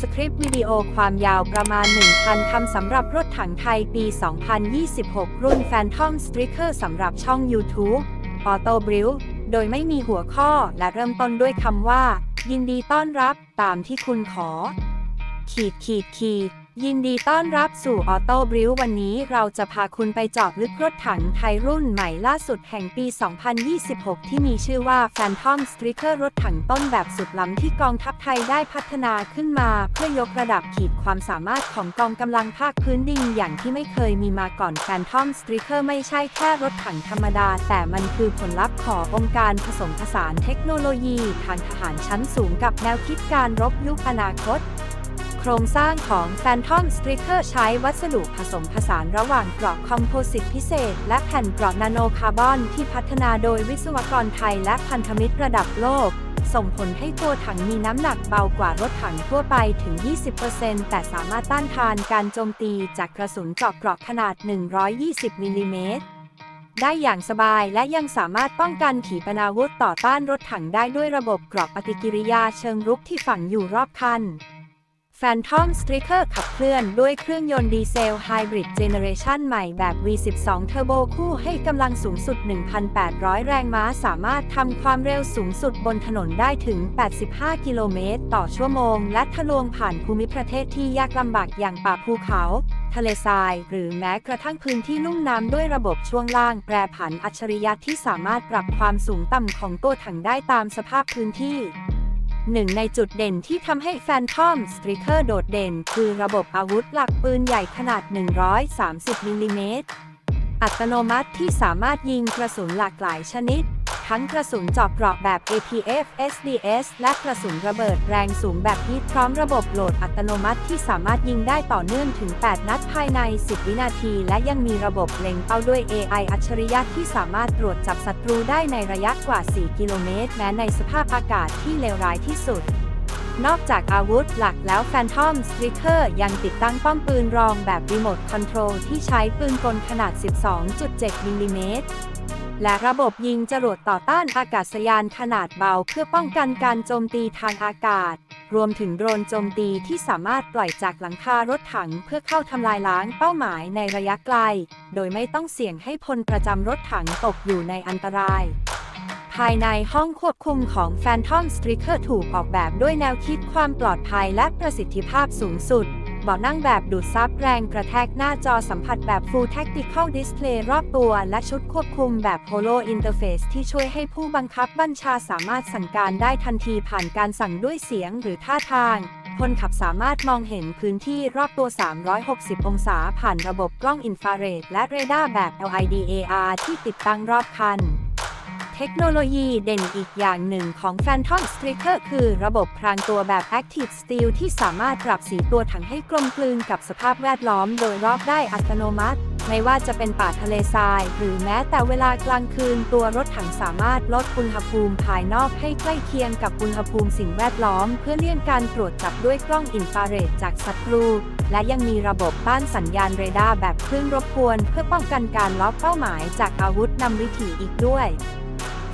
สคริปต์วิดีโอความยาวประมาณ 1,000 คำสำหรับรถถังไทยปี 2026 รุ่น Phantom Striker สำหรับช่อง YouTube Auto b r i l โดยไม่มีหัวข้อและเริ่มต้นด้วยคำว่า ยินดีต้อนรับตามที่คุณขอ ขีดขีดขีด ยินดีต้อนรับสู่ออโต้บริววันนี้เราจะพาคุณไปเจาะลึกรถถังไทยรุ่นใหม่ล่าสุดแห่งปี 2026 ที่มีชื่อว่า Phantom Striker รถถังต้นแบบสุดล้ำที่กองทัพไทยได้พัฒนาขึ้นมา เพื่อยกระดับขีดความสามารถของกองกำลังภาคพื้นดินอย่างที่ไม่เคยมีมาก่อน Phantom Striker ไม่ใช่แค่รถถังธรรมดา แต่มันคือผลลัพธ์ขององค์การผสมผสานเทคโนโลยี ทางทหารชั้นสูงกับแนวคิดการรบยุคอนาคต ครงสร้างของ Phantom Striker ใช้วัสดุผสมผสานระหว่างเกราะคอมโพสิตพิเศษ และแผ่นเกราะนาโนคาร์บอนที่พัฒนาโดยวิศวกรไทยและพันธมิตรระดับโลก ส่งผลให้ตัวถังมีน้ำหนักเบากว่ารถถังทั่วไปถึง 20%แต่สามารถต้านทานการโจมตีจากกระสุนเจาะเกราะขนาด 120มิลลิเมตรได้อย่างสบายและยังสามารถป้องกันขีปนาวุธต่อต้านรถถังได้ด้วยระบบเกราะปฏิกิริยาเชิงรุกที่ฝังอยู่รอบคัน Phantom Striker ขับเคลื่อนด้วยเครื่องยนต์ดีเซลไฮบริดเจเนเรชันใหม่แบบ V12 Turbo คู่ให้กำลังสูงสุด 1,800 แรงม้าสามารถทำความเร็วสูงสุดบนถนนได้ถึง 85 กิโลเมตรต่อชั่วโมง และทะลวงผ่านภูมิประเทศที่ยากลำบากอย่างป่าภูเขา ทะเลทราย หรือแม้กระทั่งพื้นที่ลุ่มน้ำด้วยระบบช่วงล่างแปรผันอัจฉริยะที่สามารถปรับความสูงต่ำของตัวถังได้ตามสภาพพื้นที่ หนึ่งในจุดเด่นที่ทำให้ Phantom Striker โดดเด่น คือระบบอาวุธหลักปืนใหญ่ขนาด 130มิลลิเมตรอัตโนมัติที่สามารถยิงกระสุนหลากหลายชนิด ทั้งกระสุนเจาะเกราะแบบ APF SDS และกระสุนระเบิดแรงสูงแบบฮีทพร้อมระบบโหลดอัตโนมัติที่สามารถยิงได้ต่อเนื่องถึง 8 นัดภายใน 10 วินาที และยังมีระบบเล็งเป้าด้วย AI อัจฉริยะที่สามารถตรวจจับศัตรูได้ในระยะกว่า 4 กิโลเมตร แม้ในสภาพอากาศที่เลวร้ายที่สุดนอกจากอาวุธหลักแล้ว Phantom Striker ยังติดตั้งป้อมปืนรองแบบรีโมทคอนโทรลที่ใช้ปืนกลขนาด 12.7 มิลลิเมตร และระบบยิงจรวดต่อต้านอากาศยานขนาดเบาเพื่อป้องกันการโจมตีทางอากาศ รวมถึงโดรนโจมตีที่สามารถปล่อยจากหลังคารถถังเพื่อเข้าทำลายล้างเป้าหมายในระยะไกล โดยไม่ต้องเสี่ยงให้พลประจำรถถังตกอยู่ในอันตรายภายในห้องควบคุมของ Phantom Striker ถูกออกแบบด้วยแนวคิดความปลอดภัยและประสิทธิภาพสูงสุด เบาะนั่งแบบดูดซับแรงกระแทกหน้าจอสัมผัสแบบ Full Tactical Display รอบตัว และชุดควบคุมแบบ Holo Interface ที่ช่วยให้ผู้บังคับบัญชาสามารถสั่งการได้ทันทีผ่านการสั่งด้วยเสียงหรือท่าทาง คนขับสามารถมองเห็นพื้นที่รอบตัว 360 องศาผ่านระบบกล้องอินฟราเรดและเรดาร์แบบ LIDAR ที่ติดตั้งรอบคัน เทคโนโลยีเด่นอีกอย่างหนึ่งของ Phantom Striker คือระบบพรางตัวแบบ Active Steel ที่สามารถปรับสีตัวถังให้กลมกลืนกับสภาพแวดล้อมโดยรอบได้อัตโนมัติ ไม่ว่าจะเป็นป่าทะเลทราย หรือแม้แต่เวลากลางคืนตัวรถถังสามารถลดอุณหภูมิภายนอกให้ใกล้เคียงกับอุณหภูมิสิ่งแวดล้อม เพื่อเลี่ยงการตรวจจับด้วยกล้องอินฟราเรดจากศัตรู และยังมีระบบต้านสัญญาณเรดาร์แบบคลื่นรบกวน เพื่อป้องกันการล็อกเป้าหมายจากอาวุธนำวิถีอีกด้วย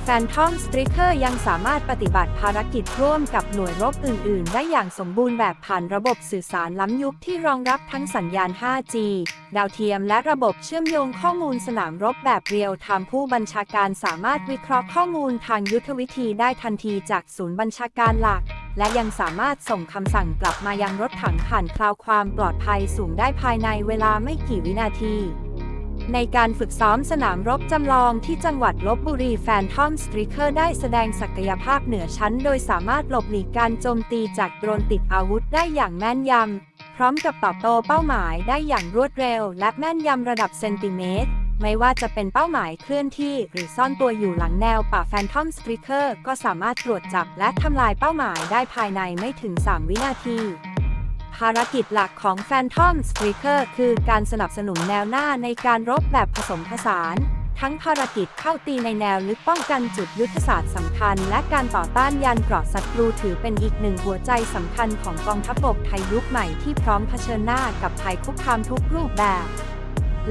Phantom Striker ยังสามารถปฏิบัติภารกิจร่วมกับหน่วยรบอื่น ๆ ได้อย่างสมบูรณ์แบบผ่านระบบสื่อสารล้ำยุคที่รองรับทั้งสัญญาณ 5G ดาวเทียมและระบบเชื่อมโยงข้อมูลสนามรบแบบเรียลไทม์ผู้บัญชาการสามารถวิเคราะห์ข้อมูลทางยุทธวิธีได้ทันทีจากศูนย์บัญชาการหลัก และยังสามารถส่งคำสั่งกลับมายังรถถังผ่านคลาวความปลอดภัยสูงได้ภายในเวลาไม่กี่วินาที ในการฝึกซ้อมสนามรบจำลองที่จังหวัดลบบุรีแฟนทอมสตรีเคอร์ได้แสดงศักยภาพเหนือชั้น โดยสามารถหลบหลีกการโจมตีจากโดรนติดอาวุธได้อย่างแม่นยำ พร้อมกับตอบโต้เป้าหมายได้อย่างรวดเร็ว และแม่นยำระดับเซนติเมตร ไม่ว่าจะเป็นเป้าหมายเคลื่อนที่หรือซ่อนตัวอยู่หลังแนวป่าแฟนทอมสตรีเคอร์ก็สามารถตรวจจับและทำลายเป้าหมายได้ภายในไม่ถึง 3 วินาที ภารกิจหลักของ Phantom Striker คือการสนับสนุนแนวหน้าในการรบแบบผสมผสาน ทั้งภารกิจเข้าตีในแนวลึกป้องกันจุดยุทธศาสตร์สำคัญ และการต่อต้านยานเกราะศัตรูถือเป็นอีกหนึ่งหัวใจสำคัญของกองทัพบกไทยยุคใหม่ที่พร้อมเผชิญหน้ากับภัยคุกคามทุกรูปแบบ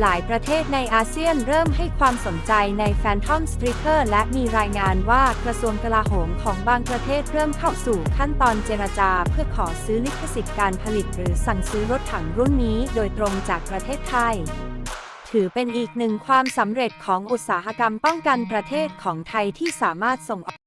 หลายประเทศในอาเซียนเริ่มให้ความสนใจใน Phantom Striker และมีรายงานว่ากระทรวงกลาโหมของบางประเทศเริ่มเข้าสู่ขั้นตอนเจรจา เพื่อขอซื้อลิขสิทธิ์การผลิตหรือสั่งซื้อรถถังรุ่นนี้โดยตรงจากประเทศไทย ถือเป็นอีกหนึ่งความสำเร็จของอุตสาหกรรมป้องกันประเทศของไทยที่สามารถส่งออก